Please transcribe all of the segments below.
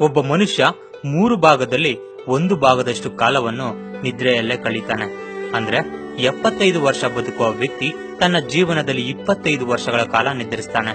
ಒಬ್ಬ ಮನುಷ್ಯ ಮೂರು ಭಾಗದಲ್ಲಿ ಒಂದು ಭಾಗದಷ್ಟು ಕಾಲವನ್ನು ನಿದ್ರೆಯಲ್ಲೇ ಕಳೀತಾನೆ. ಅಂದ್ರೆ ಎಪ್ಪತ್ತೈದು ವರ್ಷ ಬದುಕುವ ವ್ಯಕ್ತಿ ತನ್ನ ಜೀವನದಲ್ಲಿ ಇಪ್ಪತ್ತೈದು ವರ್ಷಗಳ ಕಾಲ ನಿದ್ರಿಸ್ತಾನೆ.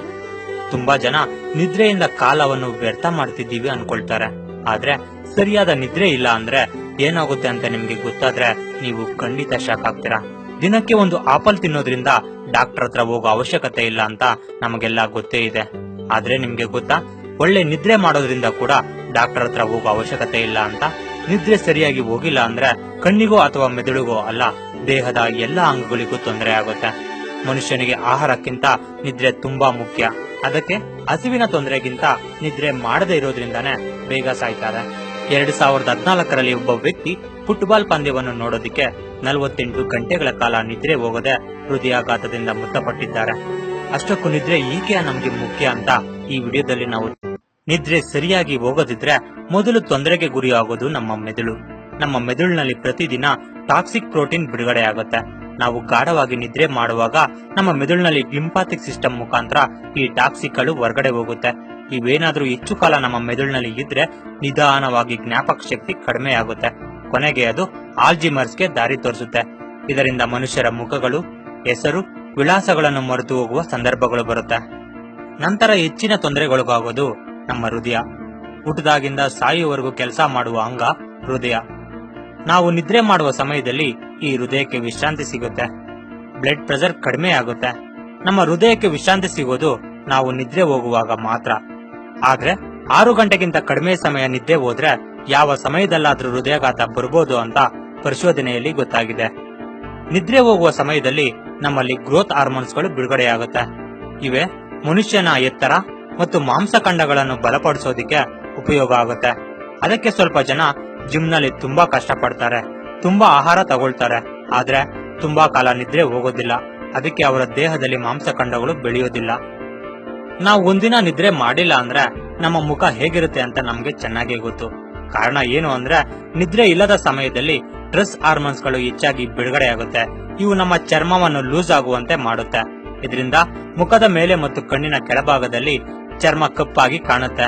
ತುಂಬಾ ಜನ ನಿದ್ರೆಯಿಂದ ಕಾಲವನ್ನು ವ್ಯರ್ಥ ಮಾಡ್ತಿದ್ದೀವಿ ಅನ್ಕೊಳ್ತಾರೆ. ಆದ್ರೆ ಸರಿಯಾದ ನಿದ್ರೆ ಇಲ್ಲ ಅಂದ್ರೆ ಏನಾಗುತ್ತೆ ಅಂತ ನಿಮ್ಗೆ ಗೊತ್ತಾದ್ರೆ ನೀವು ಖಂಡಿತ ಶಾಕ್ ಆಗ್ತೀರಾ. ದಿನಕ್ಕೆ ಒಂದು ಆಪಲ್ ತಿನ್ನೋದ್ರಿಂದ ಡಾಕ್ಟರ್ ಹತ್ರ ಹೋಗೋ ಅವಶ್ಯಕತೆ ಇಲ್ಲ ಅಂತ ನಮಗೆಲ್ಲ ಗೊತ್ತೇ ಇದೆ. ಆದ್ರೆ ನಿಮ್ಗೆ ಗೊತ್ತಾ? ಒಳ್ಳೆ ನಿದ್ರೆ ಮಾಡೋದ್ರಿಂದ ಕೂಡ ಡಾಕ್ಟರ್ ಹತ್ರ ಹೋಗೋ ಅವಶ್ಯಕತೆ ಇಲ್ಲ ಅಂತ. ನಿದ್ರೆ ಸರಿಯಾಗಿ ಹೋಗಿಲ್ಲ ಅಂದ್ರೆ ಕಣ್ಣಿಗೋ ಅಥವಾ ಮೆದುಳಿಗೋ ಅಲ್ಲ, ದೇಹದ ಎಲ್ಲಾ ಅಂಗಗಳಿಗೂ ತೊಂದರೆ ಆಗುತ್ತೆ. ಮನುಷ್ಯನಿಗೆ ಆಹಾರಕ್ಕಿಂತ ನಿದ್ರೆ ತುಂಬಾ ಮುಖ್ಯ. ಅದಕ್ಕೆ ಹಸಿವಿನ ತೊಂದರೆಗಿಂತ ನಿದ್ರೆ ಮಾಡದೇ ಇರೋದ್ರಿಂದಾನೇ ಬೇಗ ಸಾಯ್ತಾರೆ. ಎರಡ್ ಸಾವಿರದ ಹದಿನಾಲ್ಕರಲ್ಲಿ ಒಬ್ಬ ವ್ಯಕ್ತಿ ಫುಟ್ಬಾಲ್ ಪಂದ್ಯವನ್ನು ನೋಡೋದಿಕ್ಕೆ ನಲವತ್ತೆಂಟು ಗಂಟೆಗಳ ಕಾಲ ನಿದ್ರೆ ಹೋಗದೆ ಹೃದಯಾಘಾತದಿಂದ ಮೃತಪಟ್ಟಿದ್ದಾರೆ. ಅಷ್ಟಕ್ಕೂ ನಿದ್ರೆ ಈಕೆ ನಮ್ಗೆ ಮುಖ್ಯ ಅಂತ ಈ ವಿಡಿಯೋದಲ್ಲಿ ನಾವು ನಿದ್ರೆ ಸರಿಯಾಗಿ ಹೋಗದಿದ್ರೆ ಮೊದಲು ತೊಂದರೆಗೆ ಗುರಿಯಾಗೋದು ನಮ್ಮ ಮೆದುಳು. ನಮ್ಮ ಮೆದುಳಿನಲ್ಲಿ ಪ್ರತಿದಿನ ಟಾಕ್ಸಿಕ್ ಪ್ರೋಟೀನ್ ಬಿಡುಗಡೆ ಆಗುತ್ತೆ ನಾವು ಗಾಢವಾಗಿ ನಿದ್ರೆ ಮಾಡುವಾಗ ನಮ್ಮ ಮೆದುಳಿನಲ್ಲಿ ಲಿಂಪಾಥಿಕ್ ಸಿಸ್ಟಮ್ ಮುಖಾಂತರ ಈ ಟಾಕ್ಸಿಕ್ಗಳು ಹೊರಗಡೆ ಹೋಗುತ್ತೆ. ಇವೇನಾದ್ರೂ ಹೆಚ್ಚು ಕಾಲ ನಮ್ಮ ಮೆದುಳಿನಲ್ಲಿ ಇದ್ರೆ ನಿಧಾನವಾಗಿ ಜ್ಞಾಪಕ ಶಕ್ತಿ ಕಡಿಮೆ ಆಗುತ್ತೆ ಕೊನೆಗೆ ಅದು ಆಲ್ಜಿಮರ್ಸ್ಗೆ ದಾರಿ ತೋರಿಸುತ್ತೆ. ಇದರಿಂದ ಮನುಷ್ಯರ ಮುಖಗಳು, ಹೆಸರು, ವಿಳಾಸಗಳನ್ನು ಮರೆತು ಹೋಗುವ ಸಂದರ್ಭಗಳು ಬರುತ್ತೆ. ನಂತರ ಹೆಚ್ಚಿನ ತೊಂದರೆಗೊಳಗಾಗೋದು ನಮ್ಮ ಹೃದಯ. ಹುಟ್ಟದಾಗಿಂದ ಸಾಯುವವರೆಗೂ ಕೆಲಸ ಮಾಡುವ ಅಂಗ ಹೃದಯ. ನಾವು ನಿದ್ರೆ ಮಾಡುವ ಸಮಯದಲ್ಲಿ ಈ ಹೃದಯಕ್ಕೆ ವಿಶ್ರಾಂತಿ ಸಿಗುತ್ತೆ. ಬ್ಲಡ್ ಪ್ರೆಷರ್ ಕಡಿಮೆ ಆಗುತ್ತೆ. ನಮ್ಮ ಹೃದಯಕ್ಕೆ ವಿಶ್ರಾಂತಿ ಸಿಗೋದು ನಾವು ನಿದ್ರೆ ಹೋಗುವಾಗ ಮಾತ್ರ. ಆದ್ರೆ ಆರು ಗಂಟೆಗಿಂತ ಕಡಿಮೆ ಸಮಯ ನಿದ್ದೆ ಹೋದ್ರೆ ಯಾವ ಸಮಯದಲ್ಲಾದ್ರೂ ಹೃದಯಾಘಾತ ಬರ್ಬೋದು ಅಂತ ಪರಿಶೋಧನೆಯಲ್ಲಿ ಗೊತ್ತಾಗಿದೆ. ನಿದ್ರೆ ಹೋಗುವ ಸಮಯದಲ್ಲಿ ನಮ್ಮಲ್ಲಿ ಗ್ರೋತ್ ಹಾರ್ಮೋನ್ಸ್ಗಳು ಬಿಡುಗಡೆಯಾಗುತ್ತೆ. ಇವೆ ಮನುಷ್ಯನ ಎತ್ತರ ಮತ್ತು ಮಾಂಸಖಂಡಗಳನ್ನು ಬಲಪಡಿಸೋದಿಕ್ಕೆ ಉಪಯೋಗ ಆಗುತ್ತೆ. ಅದಕ್ಕೆ ಸ್ವಲ್ಪ ಜನ ಜಿಮ್ನಲ್ಲಿ ತುಂಬಾ ಕಷ್ಟಪಡ್ತಾರೆ. ತುಂಬಾ ಆಹಾರ ತಗೊಳ್ತಾರೆ. ಆದ್ರೆ ತುಂಬಾ ಕಾಲ ನಿದ್ರೆ ಹೋಗೋದಿಲ್ಲ. ಅದಕ್ಕೆ ಅವರ ದೇಹದಲ್ಲಿ ಮಾಂಸಖಂಡಗಳು ಬೆಳೆಯೋದಿಲ್ಲ. ನಾವು ಒಂದಿನ ನಿದ್ರೆ ಮಾಡಿಲ್ಲ ಅಂದ್ರೆ ನಮ್ಮ ಮುಖ ಹೇಗಿರುತ್ತೆ ಅಂತ ನಮ್ಗೆ ಚೆನ್ನಾಗೇ ಗೊತ್ತು. ಕಾರಣ ಏನು ಅಂದ್ರೆ ನಿದ್ರೆ ಇಲ್ಲದ ಸಮಯದಲ್ಲಿ ಸ್ಟ್ರೆಸ್ ಹಾರ್ಮೋನ್ಸ್ಗಳು ಹೆಚ್ಚಾಗಿ ಬಿಡುಗಡೆಯಾಗುತ್ತೆ. ಇವು ನಮ್ಮ ಚರ್ಮವನ್ನು ಲೂಸ್ ಆಗುವಂತೆ ಮಾಡುತ್ತೆ. ಇದರಿಂದ ಮುಖದ ಮೇಲೆ ಮತ್ತು ಕಣ್ಣಿನ ಕೆಳಭಾಗದಲ್ಲಿ ಚರ್ಮ ಕಪ್ಪಾಗಿ ಕಾಣುತ್ತೆ.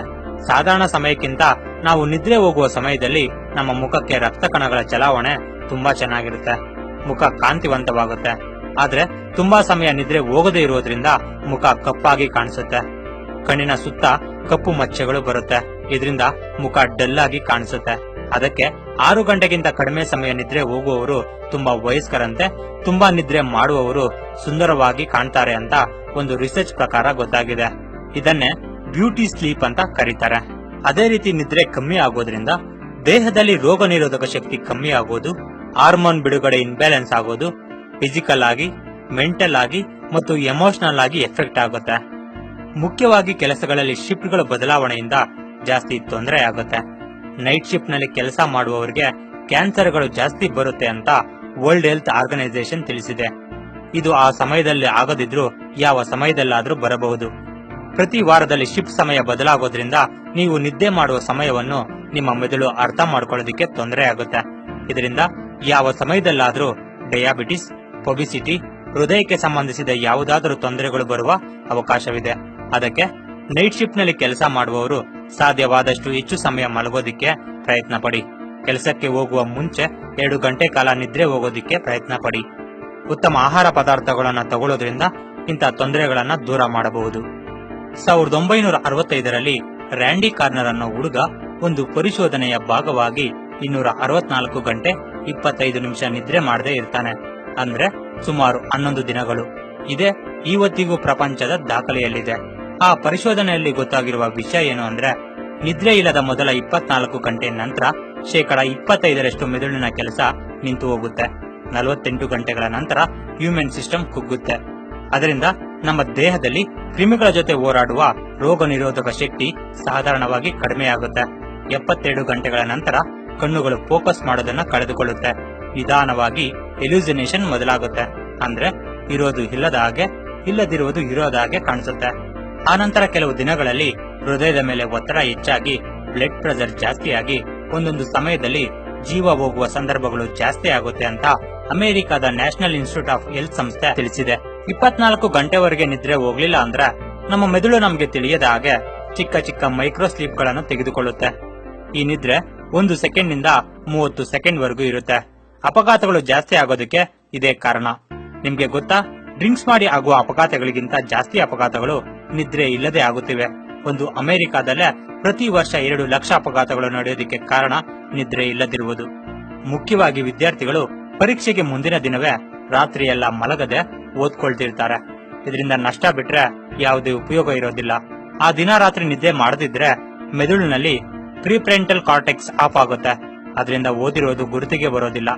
ಸಾಧಾರಣ ಸಮಯಕ್ಕಿಂತ ನಾವು ನಿದ್ರೆ ಹೋಗುವ ಸಮಯದಲ್ಲಿ ನಮ್ಮ ಮುಖಕ್ಕೆ ರಕ್ತ ಕಣಗಳ ಚಲಾವಣೆ ತುಂಬಾ ಚೆನ್ನಾಗಿರುತ್ತೆ. ಮುಖ ಕಾಂತಿವಂತವಾಗುತ್ತೆ. ಆದ್ರೆ ತುಂಬಾ ಸಮಯ ನಿದ್ರೆ ಹೋಗದೇ ಇರೋದ್ರಿಂದ ಮುಖ ಕಪ್ಪಾಗಿ ಕಾಣಿಸುತ್ತೆ. ಕಣ್ಣಿನ ಸುತ್ತ ಕಪ್ಪು ಮಚ್ಚೆಗಳು ಬರುತ್ತೆ. ಇದರಿಂದ ಮುಖ ಡಲ್ ಆಗಿ ಕಾಣಿಸುತ್ತೆ. ಅದಕ್ಕೆ ಆರು ಗಂಟೆಗಿಂತ ಕಡಿಮೆ ಸಮಯ ನಿದ್ರೆ ಹೋಗುವವರು ತುಂಬಾ ವಯಸ್ಕರಂತೆ ತುಂಬಾ ನಿದ್ರೆ ಮಾಡುವವರು ಸುಂದರವಾಗಿ ಕಾಣ್ತಾರೆ ಅಂತ ಒಂದು ರಿಸರ್ಚ್ ಪ್ರಕಾರ ಗೊತ್ತಾಗಿದೆ. ಇದನ್ನೇ ಬ್ಯೂಟಿ ಸ್ಲೀಪ್ ಅಂತ ಕರೀತಾರೆ. ಅದೇ ರೀತಿ ನಿದ್ರೆ ಕಮ್ಮಿ ಆಗೋದ್ರಿಂದ ದೇಹದಲ್ಲಿ ರೋಗ ನಿರೋಧಕ ಶಕ್ತಿ ಕಮ್ಮಿ ಆಗೋದು, ಹಾರ್ಮೋನ್ ಬಿಡುಗಡೆ ಇನ್ಬ್ಯಾಲೆನ್ಸ್ ಆಗೋದು ಫಿಸಿಕಲ್ ಆಗಿ ಮೆಂಟಲ್ ಆಗಿ ಮತ್ತು ಎಮೋಷನಲ್ ಆಗಿ ಎಫೆಕ್ಟ್ ಆಗುತ್ತೆ. ಮುಖ್ಯವಾಗಿ ಕೆಲಸಗಳಲ್ಲಿ ಶಿಫ್ಟ್ಗಳ ಬದಲಾವಣೆಯಿಂದ ಜಾಸ್ತಿ ತೊಂದರೆ ಆಗುತ್ತೆ. ನೈಟ್ ಶಿಫ್ಟ್ನಲ್ಲಿ ಕೆಲಸ ಮಾಡುವವರಿಗೆ ಕ್ಯಾನ್ಸರ್ಗಳು ಜಾಸ್ತಿ ಬರುತ್ತೆ ಅಂತ ವರ್ಲ್ಡ್ ಹೆಲ್ತ್ ಆರ್ಗನೈಸೇಷನ್ ತಿಳಿಸಿದೆ. ಇದು ಆ ಸಮಯದಲ್ಲಿ ಆಗದಿದ್ರೂ ಯಾವ ಸಮಯದಲ್ಲಾದರೂ ಬರಬಹುದು. ಪ್ರತಿ ವಾರದಲ್ಲಿ ಶಿಫ್ಟ್ ಸಮಯ ಬದಲಾಗೋದ್ರಿಂದ ನೀವು ನಿದ್ದೆ ಮಾಡುವ ಸಮಯವನ್ನು ನಿಮ್ಮ ಮೆದುಳು ಅರ್ಥ ಮಾಡ್ಕೊಳ್ಳೋದಕ್ಕೆ ತೊಂದರೆ ಆಗುತ್ತೆ. ಇದರಿಂದ ಯಾವ ಸಮಯದಲ್ಲಾದರೂ ಡಯಾಬಿಟಿಸ್ ಒಬಿಸಿಟಿ ಹೃದಯಕ್ಕೆ ಸಂಬಂಧಿಸಿದ ಯಾವುದಾದರೂ ತೊಂದರೆಗಳು ಬರುವ ಅವಕಾಶವಿದೆ. ಅದಕ್ಕೆ ನೈಟ್ ಶಿಫ್ಟ್ನಲ್ಲಿ ಕೆಲಸ ಮಾಡುವವರು ಸಾಧ್ಯವಾದಷ್ಟು ಹೆಚ್ಚು ಸಮಯ ಮಲಗೋದಿಕ್ಕೆ ಪ್ರಯತ್ನ ಪಡಿ. ಕೆಲಸಕ್ಕೆ ಹೋಗುವ ಮುಂಚೆ ಎರಡು ಗಂಟೆ ಕಾಲ ನಿದ್ರೆ ಹೋಗೋದಿಕ್ಕೆ ಪ್ರಯತ್ನ ಪಡಿ. ಉತ್ತಮ ಆಹಾರ ಪದಾರ್ಥಗಳನ್ನು ತಗೊಳ್ಳೋದ್ರಿಂದ ಇಂಥ ತೊಂದರೆಗಳನ್ನು ದೂರ ಮಾಡಬಹುದು. ಸಾವಿರದ ಒಂಬೈನೂರ ಅರವತ್ತೈದರಲ್ಲಿ ರ್ಯಾಂಡಿ ಕಾರ್ನರ್ ಅನ್ನೋ ಹುಡುಗ ಒಂದು ಪರಿಶೋಧನೆಯ ಭಾಗವಾಗಿ ಇನ್ನೂರ ಅರವತ್ನಾಲ್ಕು ಗಂಟೆ ಇಪ್ಪತ್ತೈದು ನಿಮಿಷ ನಿದ್ರೆ ಮಾಡದೆ ಇರ್ತಾನೆ. ಅಂದ್ರೆ ಸುಮಾರು ಹನ್ನೊಂದು ದಿನಗಳು. ಇದೇ ಇವತ್ತಿಗೂ ಪ್ರಪಂಚದ ದಾಖಲೆಯಲ್ಲಿದೆ. ಆ ಪರಿಶೋಧನೆಯಲ್ಲಿ ಗೊತ್ತಾಗಿರುವ ವಿಷಯ ಏನು ಅಂದ್ರೆ, ನಿದ್ರೆ ಇಲ್ಲದ ಮೊದಲ ಇಪ್ಪತ್ನಾಲ್ಕು ಗಂಟೆ ನಂತರ ಶೇಕಡ ಇಪ್ಪತ್ತೈದರಷ್ಟು ಮೆದುಳಿನ ಕೆಲಸ ನಿಂತು ಹೋಗುತ್ತೆ. ನಲವತ್ತೆಂಟು ಗಂಟೆಗಳ ನಂತರ ಹ್ಯೂಮನ್ ಸಿಸ್ಟಮ್ ಕುಗ್ಗುತ್ತೆ. ಅದರಿಂದ ನಮ್ಮ ದೇಹದಲ್ಲಿ ಕ್ರಿಮಿಗಳ ಜೊತೆ ಹೋರಾಡುವ ರೋಗ ನಿರೋಧಕ ಶಕ್ತಿ ಸಾಧಾರಣವಾಗಿ ಕಡಿಮೆಯಾಗುತ್ತೆ. ಎಪ್ಪತ್ತೆರಡು ಗಂಟೆಗಳ ನಂತರ ಕಣ್ಣುಗಳು ಫೋಕಸ್ ಮಾಡೋದನ್ನ ಕಳೆದುಕೊಳ್ಳುತ್ತೆ. ನಿಧಾನವಾಗಿ ಎಲ್ಯೂಸಿನೇಷನ್ ಮೊದಲಾಗುತ್ತೆ. ಅಂದ್ರೆ ಇರೋದು ಇಲ್ಲದ ಹಾಗೆ ಇಲ್ಲದಿರುವುದು ಇರೋದ ಹಾಗೆ ಕಾಣಿಸುತ್ತೆ. ಆನಂತರ ಕೆಲವು ದಿನಗಳಲ್ಲಿ ಹೃದಯದ ಮೇಲೆ ಒತ್ತಡ ಹೆಚ್ಚಾಗಿ ಬ್ಲಡ್ ಪ್ರೆಷರ್ ಜಾಸ್ತಿಯಾಗಿ ಒಂದೊಂದು ಸಮಯದಲ್ಲಿ ಜೀವ ಹೋಗುವ ಸಂದರ್ಭಗಳು ಜಾಸ್ತಿ ಆಗುತ್ತೆ ಅಂತ ಅಮೆರಿಕದ ನ್ಯಾಷನಲ್ ಇನ್ಸ್ಟಿಟ್ಯೂಟ್ ಆಫ್ ಹೆಲ್ತ್ ಸಂಸ್ಥೆ ತಿಳಿಸಿದೆ. ಇಪ್ಪತ್ನಾಲ್ಕು ಗಂಟೆವರೆಗೆ ನಿದ್ರೆ ಹೋಗ್ಲಿಲ್ಲ ಅಂದ್ರೆ ನಮ್ಮ ಮೆದುಳು ನಮ್ಗೆ ತಿಳಿಯದ ಹಾಗೆ ಚಿಕ್ಕ ಚಿಕ್ಕ ಮೈಕ್ರೋ ಸ್ಲೀಪ್ಗಳನ್ನು ತೆಗೆದುಕೊಳ್ಳುತ್ತೆ. ಈ ನಿದ್ರೆ ಒಂದು ಸೆಕೆಂಡ್ನಿಂದ ಮೂವತ್ತು ಸೆಕೆಂಡ್ ವರೆಗೂ ಇರುತ್ತೆ. ಅಪಘಾತಗಳು ಜಾಸ್ತಿ ಆಗೋದಕ್ಕೆ ಇದೇ ಕಾರಣ. ನಿಮ್ಗೆ ಗೊತ್ತಾ? ಡ್ರಿಂಕ್ಸ್ ಮಾಡಿ ಆಗುವ ಅಪಘಾತಗಳಿಗಿಂತ ಜಾಸ್ತಿ ಅಪಘಾತಗಳು ನಿದ್ರೆ ಇಲ್ಲದೆ ಆಗುತ್ತಿವೆ. ಒಂದು ಅಮೆರಿಕಾದಲ್ಲೇ ಪ್ರತಿ ವರ್ಷ ಎರಡು ಲಕ್ಷ ಅಪಘಾತಗಳು ನಡೆಯೋದಕ್ಕೆ ಕಾರಣ ನಿದ್ರೆ ಇಲ್ಲದಿರುವುದು. ಮುಖ್ಯವಾಗಿ ವಿದ್ಯಾರ್ಥಿಗಳು ಪರೀಕ್ಷೆಗೆ ಮುಂದಿನ ದಿನವೇ ರಾತ್ರಿ ಎಲ್ಲ ಮಲಗದೆ ಓದ್ಕೊಳ್ತಿರ್ತಾರೆ. ಇದರಿಂದ ನಷ್ಟ ಬಿಟ್ರೆ ಯಾವುದೇ ಉಪಯೋಗ ಇರೋದಿಲ್ಲ. ಆ ದಿನ ರಾತ್ರಿ ನಿದ್ದೆ ಮಾಡದಿದ್ರೆ ಮೆದುಳಿನಲ್ಲಿ ಪ್ರಿಪ್ರೆಂಟಲ್ ಕಾರ್ಟೆಕ್ಸ್ ಆಫ್ ಆಗುತ್ತೆ. ಅದರಿಂದ ಓದಿರೋದು ಗುರುತಿಗೆ ಬರೋದಿಲ್ಲ.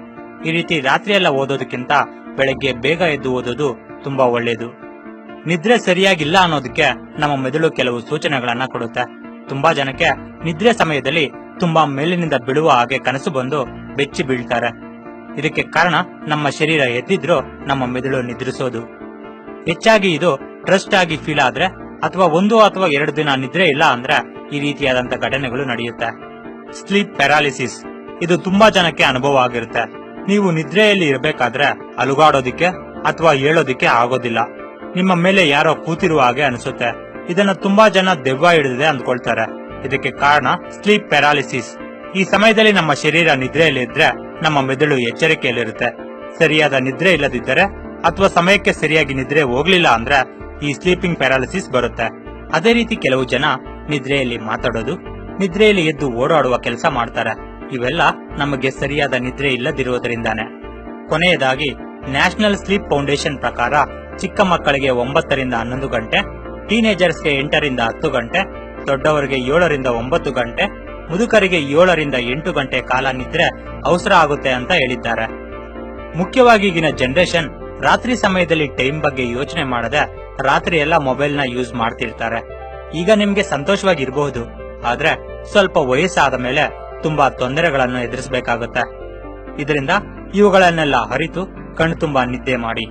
ಈ ರೀತಿ ರಾತ್ರಿ ಎಲ್ಲ ಓದೋದಕ್ಕಿಂತ ಬೆಳಗ್ಗೆ ಬೇಗ ಎದ್ದು ಓದೋದು ತುಂಬಾ ಒಳ್ಳೆಯದು ನಿದ್ರೆ ಸರಿಯಾಗಿಲ್ಲ ಅನ್ನೋದಕ್ಕೆ ನಮ್ಮ ಮೆದುಳು ಕೆಲವು ಸೂಚನೆಗಳನ್ನ ಕೊಡುತ್ತೆ. ತುಂಬಾ ಜನಕ್ಕೆ ನಿದ್ರೆ ಸಮಯದಲ್ಲಿ ತುಂಬಾ ಮೇಲಿನಿಂದ ಬೀಳುವ ಹಾಗೆ ಕನಸು ಬಂದು ಬೆಚ್ಚಿ ಬೀಳ್ತಾರೆ. ಇದಕ್ಕೆ ಕಾರಣ ನಮ್ಮ ಶರೀರ ಎದ್ದಿದ್ರೂ ನಮ್ಮ ಮೆದುಳು ನಿದ್ರಿಸೋದು. ಹೆಚ್ಚಾಗಿ ಇದು ಟ್ರಸ್ಟ್ ಆಗಿ ಫೀಲ್ ಆದ್ರೆ ಅಥವಾ ಒಂದು ಅಥವಾ ಎರಡು ದಿನ ನಿದ್ರೆ ಇಲ್ಲ ಅಂದ್ರೆ ಈ ರೀತಿಯಾದಂತ ಘಟನೆಗಳು ನಡೆಯುತ್ತೆ. ಸ್ಲೀಪ್ ಪ್ಯಾರಾಲಿಸಿಸ್ ಇದು ತುಂಬಾ ಜನಕ್ಕೆ ಅನುಭವ ಆಗಿರುತ್ತೆ. ನೀವು ನಿದ್ರೆಯಲ್ಲಿ ಇರಬೇಕಾದ್ರೆ ಅಲುಗಾಡೋದಿಕ್ಕೆ ಅಥವಾ ಹೇಳೋದಿಕ್ಕೆ ಆಗೋದಿಲ್ಲ. ನಿಮ್ಮ ಮೇಲೆ ಯಾರೋ ಕೂತಿರುವ ಹಾಗೆ ಅನಿಸುತ್ತೆ. ಇದನ್ನ ತುಂಬಾ ಜನ ದೆವ್ವ ಹಿಡಿದಿದೆ ಅಂದ್ಕೊಳ್ತಾರೆ. ಇದಕ್ಕೆ ಕಾರಣ ಸ್ಲೀಪ್ ಪ್ಯಾರಾಲಿಸಿಸ್ ಈ ಸಮಯದಲ್ಲಿ ನಮ್ಮ ಶರೀರ ನಿದ್ರೆಯಲ್ಲಿ ಇದ್ರೆ ನಮ್ಮ ಮೆದುಳು ಎಚ್ಚರಿಕೆಯಲ್ಲಿರುತ್ತೆ. ಸರಿಯಾದ ನಿದ್ರೆ ಇಲ್ಲದಿದ್ದರೆ ಅಥವಾ ಸಮಯಕ್ಕೆ ಸರಿಯಾಗಿ ನಿದ್ರೆ ಹೋಗ್ಲಿಲ್ಲ ಅಂದ್ರೆ ಈ ಸ್ಲೀಪಿಂಗ್ ಪ್ಯಾರಾಲಿಸಿಸ್ ಬರುತ್ತೆ. ಅದೇ ರೀತಿ ಕೆಲವು ಜನ ನಿದ್ರೆಯಲ್ಲಿ ಮಾತಾಡೋದು, ನಿದ್ರೆಯಲ್ಲಿ ಎದ್ದು ಓಡಾಡುವ ಕೆಲಸ ಮಾಡ್ತಾರೆ. ಇವೆಲ್ಲ ನಮಗೆ ಸರಿಯಾದ ನಿದ್ರೆ ಇಲ್ಲದಿರುವುದರಿಂದಾನೆ. ಕೊನೆಯದಾಗಿ ನ್ಯಾಷನಲ್ ಸ್ಲೀಪ್ ಫೌಂಡೇಶನ್ ಪ್ರಕಾರ ಚಿಕ್ಕ ಮಕ್ಕಳಿಗೆ ಒಂಬತ್ತರಿಂದ ಹನ್ನೊಂದು ಗಂಟೆ ಟೀನೇಜರ್ಸ್ಗೆ ಎಂಟರಿಂದ ಹತ್ತು ಗಂಟೆ, ದೊಡ್ಡವರಿಗೆ ಏಳರಿಂದ ಒಂಬತ್ತು ಗಂಟೆ ಮುದುಕರಿಗೆ ಏಳರಿಂದ ಎಂಟು ಗಂಟೆ ಕಾಲ ನಿದ್ರೆ ಅವಸರ ಆಗುತ್ತೆ ಅಂತ ಹೇಳಿದ್ದಾರೆ. ಮುಖ್ಯವಾಗಿ ಈಗಿನ ಜನರೇಷನ್ ರಾತ್ರಿ ಸಮಯದಲ್ಲಿ ಟೈಮ್ ಬಗ್ಗೆ ಯೋಚನೆ ಮಾಡದೆ ರಾತ್ರಿ ಎಲ್ಲ ಮೊಬೈಲ್ನ ಯೂಸ್ ಮಾಡ್ತಿರ್ತಾರೆ. ಈಗ ನಿಮ್ಗೆ ಸಂತೋಷವಾಗಿರಬಹುದು, ಆದ್ರೆ ಸ್ವಲ್ಪ ವಯಸ್ಸಾದ ಮೇಲೆ ತುಂಬಾ ತೊಂದರೆಗಳನ್ನು ಎದುರಿಸಬೇಕಾಗುತ್ತೆ. ಇದರಿಂದ ಇವುಗಳನ್ನೆಲ್ಲ ಅರಿತು ಕಣ್ತುಂಬಾ ನಿದ್ದೆ ಮಾಡಿ.